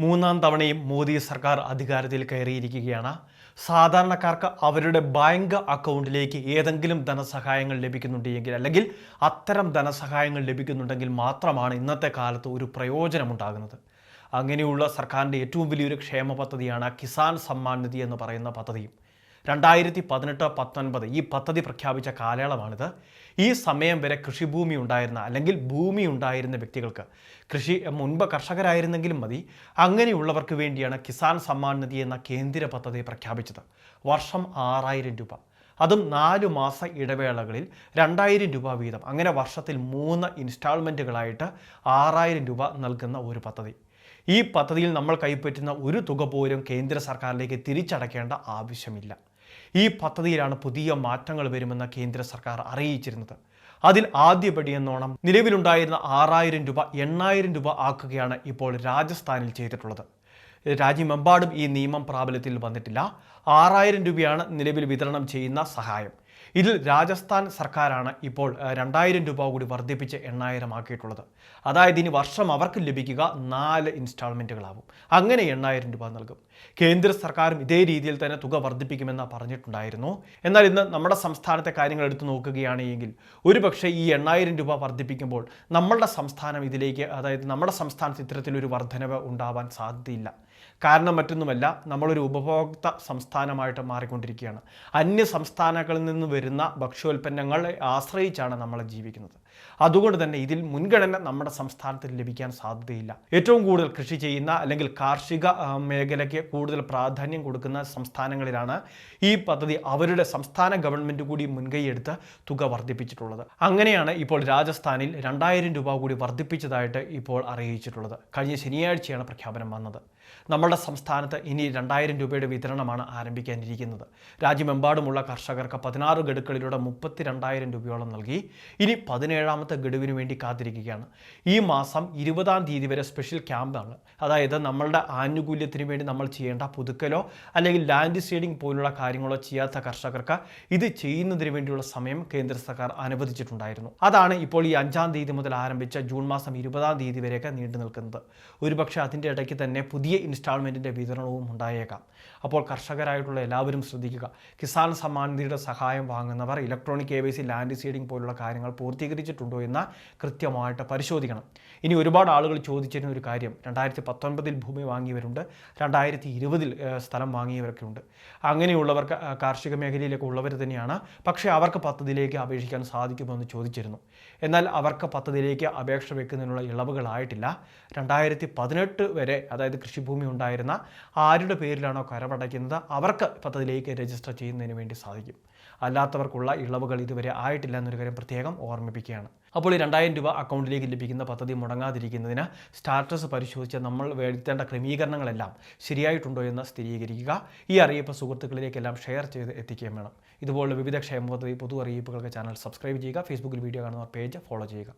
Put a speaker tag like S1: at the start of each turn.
S1: മൂന്നാം തവണയും മോദി സർക്കാർ അധികാരത്തിൽ കയറിയിരിക്കുകയാണ്. സാധാരണക്കാർക്ക് അവരുടെ ബാങ്ക് അക്കൗണ്ടിലേക്ക് ഏതെങ്കിലും ധനസഹായങ്ങൾ ലഭിക്കുന്നുണ്ടെങ്കിൽ അല്ലെങ്കിൽ അത്തരം ധനസഹായങ്ങൾ ലഭിക്കുന്നുണ്ടെങ്കിൽ മാത്രമാണ് ഇന്നത്തെ കാലത്ത് ഒരു പ്രയോജനമുണ്ടാകുന്നത്. അങ്ങനെയുള്ള സർക്കാരിന്റെ ഏറ്റവും വലിയൊരു ക്ഷേമ പദ്ധതിയാണ് കിസാൻ സമ്മാൻ നിധി എന്ന് പറയുന്ന പദ്ധതിയും. രണ്ടായിരത്തി പതിനെട്ട് പത്തൊൻപത് ഈ പദ്ധതി പ്രഖ്യാപിച്ച കാലയളവാണിത്. ഈ സമയം വരെ കൃഷിഭൂമി ഉണ്ടായിരുന്ന അല്ലെങ്കിൽ ഭൂമി ഉണ്ടായിരുന്ന വ്യക്തികൾക്ക് കൃഷി മുൻപ് കർഷകരായിരുന്നെങ്കിലും മതി അങ്ങനെയുള്ളവർക്ക് വേണ്ടിയാണ് കിസാൻ സമ്മാൻ നിധി എന്ന കേന്ദ്ര പദ്ധതി പ്രഖ്യാപിച്ചത്. വർഷം ആറായിരം രൂപ. അതും നാലു മാസ ഇടവേളകളിൽ രണ്ടായിരം രൂപ വീതം. അങ്ങനെ വർഷത്തിൽ മൂന്ന് ഇൻസ്റ്റാൾമെന്റുകളായിട്ട് ആറായിരം രൂപ നൽകുന്ന ഒരു പദ്ധതി. ഈ പദ്ധതിയിൽ നമ്മൾ കൈപ്പറ്റുന്ന ഒരു തുക പോലും കേന്ദ്ര സർക്കാരിലേക്ക് തിരിച്ചടയ്ക്കേണ്ട ആവശ്യമില്ല. ഈ പദ്ധതിയിലാണ് പുതിയ മാറ്റങ്ങൾ വരുമെന്ന് കേന്ദ്ര സർക്കാർ അറിയിച്ചിരുന്നത്. അതിൽ ആദ്യപടി എന്നോണം നിലവിലുണ്ടായിരുന്ന ആറായിരം രൂപ എണ്ണായിരം രൂപ ആക്കുകയാണ് ഇപ്പോൾ രാജസ്ഥാനിൽ ചെയ്തിട്ടുള്ളത്. രാജ്യമെമ്പാടും ഈ നിയമം പ്രാബല്യത്തിൽ വന്നിട്ടില്ല. ആറായിരം രൂപയാണ് നിലവിൽ വിതരണം ചെയ്യുന്ന സഹായം. ഇതിൽ രാജസ്ഥാൻ സർക്കാരാണ് ഇപ്പോൾ രണ്ടായിരം രൂപ കൂടി വർദ്ധിപ്പിച്ച് എണ്ണായിരം ആക്കിയിട്ടുള്ളത് അതായത് ഇനി വർഷം അവർക്ക് ലഭിക്കുക നാല് ഇൻസ്റ്റാൾമെന്റുകളാവും അങ്ങനെ എണ്ണായിരം രൂപ നൽകും. കേന്ദ്ര സർക്കാരും ഇതേ രീതിയിൽ തന്നെ തുക വർദ്ധിപ്പിക്കുമെന്ന് പറഞ്ഞിട്ടുണ്ടായിരുന്നു. എന്നാൽ ഇന്ന് നമ്മുടെ സംസ്ഥാനത്തെ കാര്യങ്ങൾ എടുത്തു നോക്കുകയാണെങ്കിൽ ഒരുപക്ഷെ ഈ എണ്ണായിരം രൂപ വർദ്ധിപ്പിക്കുമ്പോൾ നമ്മളുടെ സംസ്ഥാനം ഇതിലേക്ക് അതായത് നമ്മുടെ സംസ്ഥാനത്ത് ഇത്തരത്തിലൊരു വർധനവ് ഉണ്ടാവാൻ സാധ്യതയില്ല. കാരണം മറ്റൊന്നുമല്ല നമ്മളൊരു ഉപഭോക്ത സംസ്ഥാനമായിട്ട് മാറിക്കൊണ്ടിരിക്കുകയാണ്. അന്യ സംസ്ഥാനങ്ങളിൽ നിന്ന് വരുന്ന ഭക്ഷ്യോൽപ്പന്നങ്ങളെ ആശ്രയിച്ചാണ് നമ്മൾ ജീവിക്കുന്നത്. അതുകൊണ്ട് തന്നെ ഇതിൽ മുൻഗണന നമ്മുടെ സംസ്ഥാനത്തിൽ ലഭിക്കാൻ സാധ്യതയില്ല. ഏറ്റവും കൂടുതൽ കൃഷി ചെയ്യുന്ന അല്ലെങ്കിൽ കാർഷിക മേഖലയ്ക്ക് കൂടുതൽ പ്രാധാന്യം കൊടുക്കുന്ന സംസ്ഥാനങ്ങളിലാണ് ഈ പദ്ധതി അവരുടെ സംസ്ഥാന ഗവൺമെന്റ് കൂടി മുൻകൈയെടുത്ത് തുക വർദ്ധിപ്പിച്ചിട്ടുള്ളത്. അങ്ങനെയാണ് ഇപ്പോൾ രാജസ്ഥാനിൽ രണ്ടായിരം രൂപ കൂടി വർദ്ധിപ്പിച്ചതായിട്ട് ഇപ്പോൾ അറിയിച്ചിട്ടുള്ളത്. കഴിഞ്ഞ ശനിയാഴ്ചയാണ് പ്രഖ്യാപനം വന്നത്. നമ്മുടെ സംസ്ഥാനത്ത് ഇനി രണ്ടായിരം രൂപയുടെ വിതരണമാണ് ആരംഭിക്കാനിരിക്കുന്നത്. രാജ്യമെമ്പാടുമുള്ള കർഷകർക്ക് പതിനാറ് ഗഡുക്കളിലൂടെ മുപ്പത്തി രണ്ടായിരം രൂപയോളം നൽകി. ഇനി പതിനേഴാമത്തെ ഗഡുവിന് വേണ്ടി കാത്തിരിക്കുകയാണ്. ഈ മാസം ഇരുപതാം തീയതി വരെ സ്പെഷ്യൽ ക്യാമ്പാണ് അതായത് നമ്മളുടെ ആനുകൂല്യത്തിന് വേണ്ടി നമ്മൾ ചെയ്യേണ്ട പുതുക്കലോ അല്ലെങ്കിൽ ലാൻഡ് സീഡിംഗ് പോലുള്ള കാര്യങ്ങളോ ചെയ്യാത്ത കർഷകർക്ക് ഇത് ചെയ്യുന്നതിന് വേണ്ടിയുള്ള സമയം കേന്ദ്ര സർക്കാർ അനുവദിച്ചിട്ടുണ്ടായിരുന്നു. അതാണ് ഇപ്പോൾ ഈ അഞ്ചാം തീയതി മുതൽ ആരംഭിച്ച ജൂൺ മാസം ഇരുപതാം തീയതി വരെയൊക്കെ നീണ്ടു നിൽക്കുന്നത്. ഒരുപക്ഷെ അതിന്റെ ഇടയ്ക്ക് തന്നെ പുതിയ ഇൻസ്റ്റാൾമെന്റിന്റെ വിതരണവും ഉണ്ടായേക്കാം. അപ്പോൾ കർഷകരായിട്ടുള്ള എല്ലാവരും ശ്രദ്ധിക്കുക. കിസാൻ സമ്മാൻ നിധിയുടെ സഹായം വാങ്ങുന്നവർ ഇലക്ട്രോണിക് എ വൈ സി ലാൻഡ് സീഡിംഗ് പോലുള്ള കാര്യങ്ങൾ പൂർത്തീകരിച്ചിട്ടുണ്ടോ എന്ന് കൃത്യമായിട്ട് പരിശോധിക്കണം. ഇനി ഒരുപാട് ആളുകൾ ചോദിച്ചിരുന്ന ഒരു കാര്യം രണ്ടായിരത്തി പത്തൊൻപതിൽ ഭൂമി വാങ്ങിയവരുണ്ട് രണ്ടായിരത്തി ഇരുപതിൽ സ്ഥലം വാങ്ങിയവരൊക്കെ ഉണ്ട് അങ്ങനെയുള്ളവർക്ക് കാർഷിക മേഖലയിലേക്ക് ഉള്ളവർ തന്നെയാണ് പക്ഷേ അവർക്ക് പദ്ധതിയിലേക്ക് അപേക്ഷിക്കാൻ സാധിക്കുമെന്ന് ചോദിച്ചിരുന്നു. എന്നാൽ അവർക്ക് പദ്ധതിയിലേക്ക് അപേക്ഷ വെക്കുന്നതിനുള്ള ഇളവുകളായിട്ടില്ല രണ്ടായിരത്തി പതിനെട്ട് വരെ അതായത് കൃഷിഭൂമി ഉണ്ടായിരുന്ന ആരുടെ പേരിലാണോ കരമടയ്ക്കുന്നത് അവർക്ക് പദ്ധതിയിലേക്ക് രജിസ്റ്റർ ചെയ്യുന്നതിന് വേണ്ടി സാധിക്കും. അല്ലാത്തവർക്കുള്ള ഇളവുകൾ ഇതുവരെ ആയിട്ടില്ല എന്നൊരു കാര്യം പ്രത്യേകം ഓർമ്മിപ്പിക്കുകയാണ്. അപ്പോൾ ഈ രണ്ടായിരം രൂപ അക്കൗണ്ടിലേക്ക് ലഭിക്കുന്ന പദ്ധതി മുടങ്ങാതിരിക്കുന്നതിന് സ്റ്റാറ്റസ് പരിശോധിച്ച് നമ്മൾ വരുത്തേണ്ട ക്രമീകരണങ്ങളെല്ലാം ശരിയായിട്ടുണ്ടോ എന്ന് സ്ഥിരീകരിക്കുക. ഈ അറിയിപ്പ് സുഹൃത്തുക്കളിലേക്കെല്ലാം ഷെയർ ചെയ്ത് എത്തിക്കുകയും വേണം. ഇതുപോലുള്ള വിവിധ ക്ഷേമ പദ്ധതി പൊതു അറിയിപ്പുകൾക്ക് ചാനൽ സബ്സ്ക്രൈബ് ചെയ്യുക. ഫേസ്ബുക്കിൽ വീഡിയോ കാണുന്ന പേജ് ഫോളോ ചെയ്യുക.